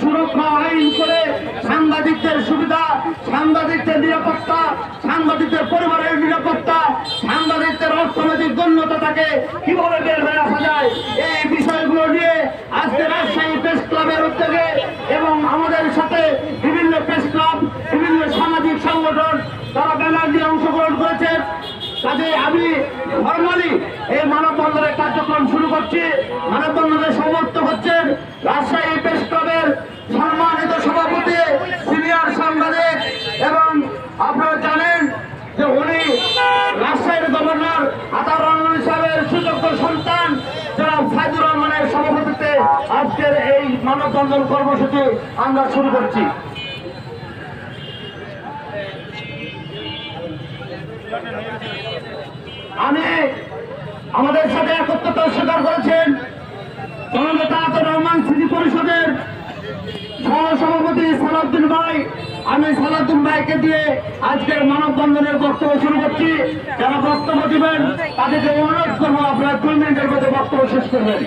সুরক্ষা আইন করে সাংবাদিকদের সুবিধা, সাংবাদিকদের নিরাপত্তা, সাংবাদিকদের পরিবারের নিরাপত্তা, সাংবাদিকদের অর্থনৈতিক গণ্যতা থাকে কীভাবে বের হয়ে আসা যায়? এই বিষয়গুলো নিয়ে আজকে রাজশাহী প্রেস ক্লাবের উদ্যোগে এবং আমাদের সাথে বিভিন্ন প্রেস ক্লাব, বিভিন্ন সামাজিক সংগঠন, তারা ব্যানার দিয়ে অংশগ্রহণ করেছেন। কাজে আমি ফর্মালি এই মানববন্ধনের কার্যক্রম শুরু করছি মানববন্ধনে সমর্থ হচ্ছেন রাজশাহী প্রেস ক্লাবের সম্মানিত সভাপতি সিনিয়র সাংবাদিক এবং আপনারা জানেন যে উনি রাজশাহীর গভর্নর আতার রহমান সাহেবের সুযোগ্য সন্তান যারা সাইদুর রহমানের সভাপতিতে আজকের এই মানববন্ধন কর্মসূচি আমরা শুরু করছি। আমি আমাদের সাথে একত্রতা স্বীকার করেছেন সহসভাপতি সালাউদ্দিন ভাই, আমি সালাউদ্দিন ভাইকে দিয়ে আজকের মানববন্ধনের বক্তব্য শুরু করছি। যারা বক্তব্য দিবেন, তাদেরকে অনুরোধ করব আপনারা দুই মিনিটের মধ্যে বক্তব্য শেষ করবেন।